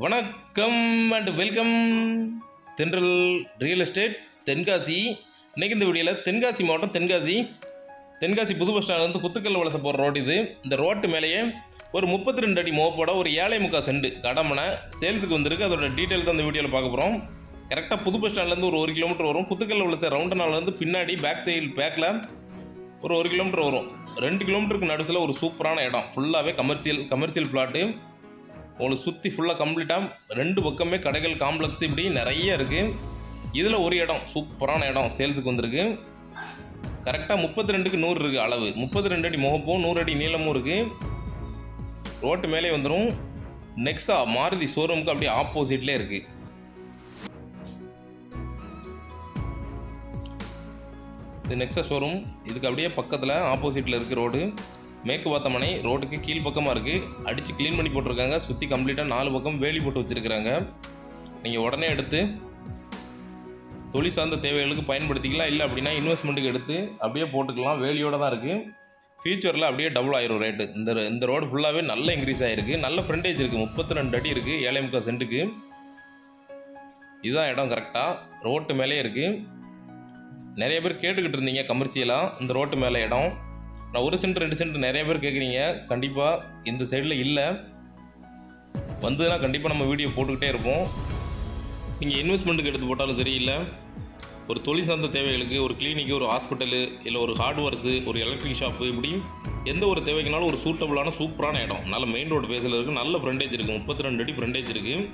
வணக்கம் and welcome Thendral real estate Tenkasi. இன்னைக்கு இந்த வீடியோவில் தென்காசி மாவட்டம் தென்காசி. தென்காசி புது பஸ் ஸ்டாண்ட்லேருந்து குத்துக்கல் வலசை போகிற ரோடு இது. இந்த ரோட்டு மேலேயே ஒரு முப்பத்தி ரெண்டு அடி மோப்போட ஒரு ஏழை முக்கா செண்டு கடமனை சேல்ஸுக்கு வந்திருக்கு. அதோட டீட்டெயில் தான் இந்த வீடியோவில் பார்க்க போகிறோம் கரெக்டாக புது பஸ் ஸ்டாண்ட்லேருந்து ஒரு ஒரு கிலோமீட்டர் வரும். குத்துக்கல் வலசை ரவுண்டனாலேருந்து பின்னாடி பேக் சைடு பேக்கில் ஒரு ஒரு கிலோமீட்டர் வரும். ரெண்டு கிலோமீட்டருக்கு நடுசில் ஒரு சூப்பரான இடம். ஃபுல்லாகவே கமர்ஷியல் கமர்ஷியல் ஃப்ளாட்டு உங்களுக்கு சுற்றி ஃபுல்லாக கம்ப்ளீட்டாக ரெண்டு பக்கமே கடைகள் காம்ப்ளெக்ஸ் இப்படி நிறைய இருக்குது இதில் ஒரு இடம் சூப்பரான இடம் சேல்ஸுக்கு வந்திருக்கு. கரெக்டாக முப்பத்தி ரெண்டுக்கு நூறு இருக்குது அளவு. முப்பத்தி ரெண்டு அடி முகப்பும் நூறு அடி நீளமும் இருக்குது ரோட்டு மேலே வந்துடும் நெக்ஸா மாருதி ஷோரூமுக்கு அப்படியே ஆப்போசிட்லேயே இருக்குது இது நெக்ஸா ஷோரூம் இதுக்கு அப்படியே பக்கத்தில் ஆப்போசிட்டில் இருக்குது ரோடு. மேற்கு வாத்தமனை ரோட்டுக்கு கீழ் பக்கமாக இருக்குது அடித்து க்ளீன் பண்ணி போட்டிருக்காங்க. சுற்றி கம்ப்ளீட்டாக நாலு பக்கம் வேலி போட்டு வச்சுருக்கிறாங்க. நீங்கள் உடனே எடுத்து தொழில் சார்ந்த தேவைகளுக்கு பயன்படுத்திக்கலாம். இல்லை அப்படின்னா இன்வெஸ்ட்மெண்ட்டுக்கு எடுத்து அப்படியே போட்டுக்கலாம். வேலியோடு தான் இருக்குது ஃபியூச்சரில் அப்படியே டபுள் ஆயிரும் ரேட்டு இந்த இந்த ரோடு ஃபுல்லாகவே நல்ல இன்க்ரீஸ் ஆகிருக்கு நல்ல ஃப்ரண்டேஜ் இருக்குது முப்பத்தி ரெண்டு அடி இருக்குது ஏழை முக்கால் சென்ட்டுக்கு. இதுதான் இடம் கரெக்டாக ரோட்டு மேலே இருக்குது நிறைய பேர் கேட்டுக்கிட்டு இருந்தீங்க கமர்ஷியலாக இந்த ரோட்டு மேலே இடம். நான் ஒரு சென்ட் ரெண்டு சென்ட் நிறைய பேர் கேட்குறீங்க கண்டிப்பாக இந்த சைடில் இல்லை. வந்ததுன்னா கண்டிப்பாக நம்ம வீடியோ போட்டுக்கிட்டே இருப்போம். நீங்கள் இன்வெஸ்ட்மெண்ட்டுக்கு எடுத்து போட்டாலும் சரி இல்லை ஒரு தொழில் சார்ந்த தேவைகளுக்கு ஒரு கிளினிக்கு ஒரு ஹாஸ்பிட்டலு இல்லை ஒரு ஹார்ட்வேர்ஸு ஒரு எலக்ட்ரிக் ஷாப்பு இப்படி எந்த ஒரு தேவைக்குனாலும் ஒரு சூட்டபுளான சூப்பரான இடம். நல்ல மெயின் ரோடு பேஸில் இருக்குது நல்ல ஃப்ரண்டேஜ் இருக்குது முப்பத்தி ரெண்டு அடி ஃப்ரண்டேஜ் இருக்குது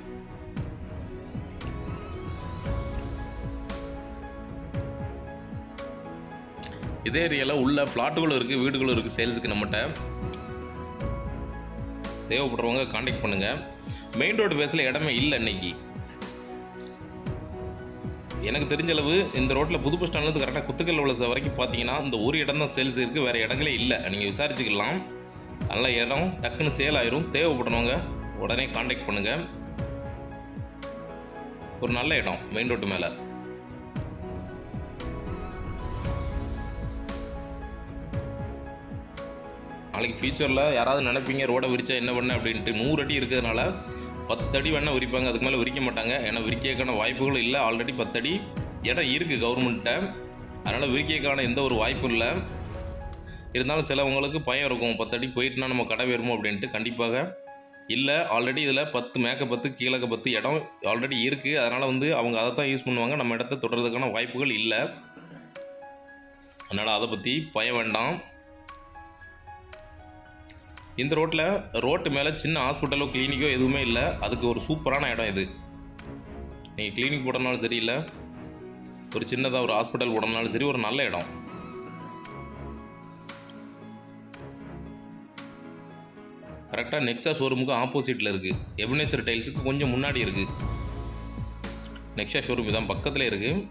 இதே ஏரியாவில் உள்ள ஃப்ளாட்டுகளும் இருக்குது வீடுகளும் இருக்குது சேல்ஸுக்கு நம்மகிட்ட தேவைப்படுறவங்க காண்டாக்ட் பண்ணுங்கள் மெயின் ரோடு பேஸில் இடமே இல்லை இன்னைக்கு. எனக்கு தெரிஞ்ச அளவு இந்த ரோட்டில் புது பஸ் ஸ்டாண்ட்லேருந்து கரெக்டாக குத்துக்கல் உள்ள வரைக்கும் பார்த்தீங்கன்னா இந்த ஒரு இடம் தான் சேல்ஸ் இருக்குது வேறு இடங்களே இல்லை. நீங்கள் விசாரிச்சுக்கலாம். நல்ல இடம் டக்குன்னு சேல் ஆயிரும். தேவைப்படுறவங்க உடனே காண்டாக்ட் பண்ணுங்கள் ஒரு நல்ல இடம் மெயின் ரோட்டு மேலே. நாளைக்கு ஃபியூச்சரில் யாராவது நினைப்பீங்க ரோடை விரிச்சா என்ன பண்ண? அப்படின்ட்டு நூறு அடி இருக்கிறதுனால பத்து அடி வேணால் விரிப்பாங்க அதுக்கு மேலே விரிக்க மாட்டாங்க. ஏன்னா விரிக்கிறதுக்கான வாய்ப்புகளும் இல்லை. ஆல்ரெடி பத்தடி இடம் இருக்குது கவர்மெண்ட்டை அதனால் விரிக்கிறதுக்கான எந்த ஒரு வாய்ப்பும் இல்லை. இருந்தாலும் சிலவங்களுக்கு பயம் இருக்கும். பத்து அடி போயிட்டுனா நம்ம கடை வருமோ அப்படின்ட்டு கண்டிப்பாக இல்லை. ஆல்ரெடி இதில் பத்து மேக்க பத்து கீழக்க பத்து இடம் ஆல்ரெடி இருக்குது அதனால் வந்து அவங்க அதை தான் யூஸ் பண்ணுவாங்க. நம்ம இடத்த தொடர்றதுக்கான வாய்ப்புகள் இல்லை. அதனால் அதை பற்றி பயம் வேண்டாம். இந்த ரோட்டில் ரோட்டு மேலே சின்ன ஹாஸ்பிட்டலோ கிளினிக்கோ எதுவுமே இல்லை. அதுக்கு ஒரு சூப்பரான இடம் இது. நீங்கள் கிளினிக் போடனாலும் சரி இல்லை ஒரு சின்னதாக ஒரு ஹாஸ்பிட்டல் போடனாலும் சரி ஒரு நல்ல இடம். கரெக்டாக நெக்ஸா ஷோரூமுக்கு ஆப்போசிட்டில் இருக்குது எபினேசர் டைல்ஸுக்கு கொஞ்சம் முன்னாடி இருக்குது நெக்ஸா ஷோரூம் இதான் பக்கத்தில் இருக்குது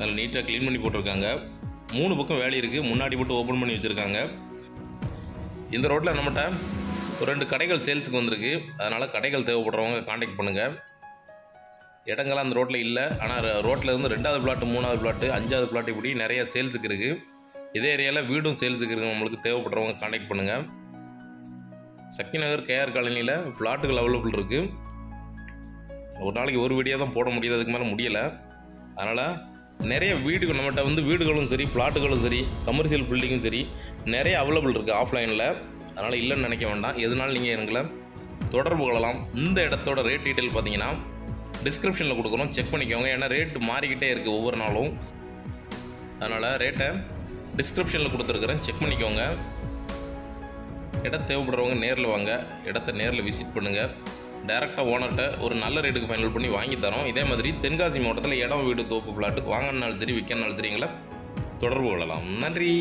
நல்லா நீட்டாக க்ளீன் பண்ணி போட்டிருக்காங்க. மூணு பக்கம் வேலி இருக்குது முன்னாடி போட்டு ஓப்பன் பண்ணி வச்சுருக்காங்க. இந்த ரோட்டில் நம்மகிட்ட ஒரு ரெண்டு கடைகள் சேல்ஸுக்கு வந்திருக்கு. அதனால் கடைகள் தேவைப்படுறவங்க காண்டாக்ட் பண்ணுங்கள் இடங்கள்லாம் அந்த ரோட்டில் இல்லை. ஆனால் ரோட்டில் இருந்து ரெண்டாவது பிளாட்டு மூணாவது பிளாட்டு அஞ்சாவது பிளாட் இப்படி நிறைய சேல்ஸுக்கு இருக்குது இதே ஏரியாவில் வீடும் சேல்ஸுக்கு இருக்குது நம்மளுக்கு தேவைப்படுறவங்க காண்டாக்ட் பண்ணுங்கள் சக்தி நகர் கேஆர் காலனியில் பிளாட்டுகள் அவைலபிள் இருக்குது ஒரு நாளைக்கு ஒரு வீடியோ தான் போட முடியாது. அதுக்கு மேலே முடியலை. அதனால் நிறைய வீடுகள் நம்மகிட்ட வந்து வீடுகளும் சரி பிளாட்டுகளும் சரி கமர்ஷியல் பில்டிங்கும் சரி நிறைய அவைலபிள் இருக்குது ஆஃப்லைனில் அதனால் இல்லைன்னு நினைக்க வேண்டாம். எதனாலும் நீங்கள் எங்களை தொடர்பு கொள்ளலாம். இந்த இடத்தோட ரேட் டீட்டெயில் பார்த்தீங்கன்னா டிஸ்கிரிப்ஷனில் கொடுக்குறோம் செக் பண்ணிக்கோங்க. ஏன்னா ரேட் மாறிக்கிட்டே இருக்குது ஒவ்வொரு நாளும். அதனால் ரேட்டை டிஸ்கிரிப்ஷனில் கொடுத்துருக்குறேன். செக் பண்ணிக்கோங்க. இடம் தேவைப்படுறவங்க நேரில் வாங்க. இடத்த நேரில் விசிட் பண்ணுங்கள் டேரெக்டாக ஓனர்கிட்ட ஒரு நல்ல ரேட்டுக்கு ஃபைனல் பண்ணி வாங்கி தரோம். இதே மாதிரி தென்காசி மாவட்டத்தில் இடம் வீடு தோப்பு பிளாட்டு வாங்கினாலும் சரி விற்கனாலும் சரிங்களா தொடர்பு கொள்ளலாம். நன்றி.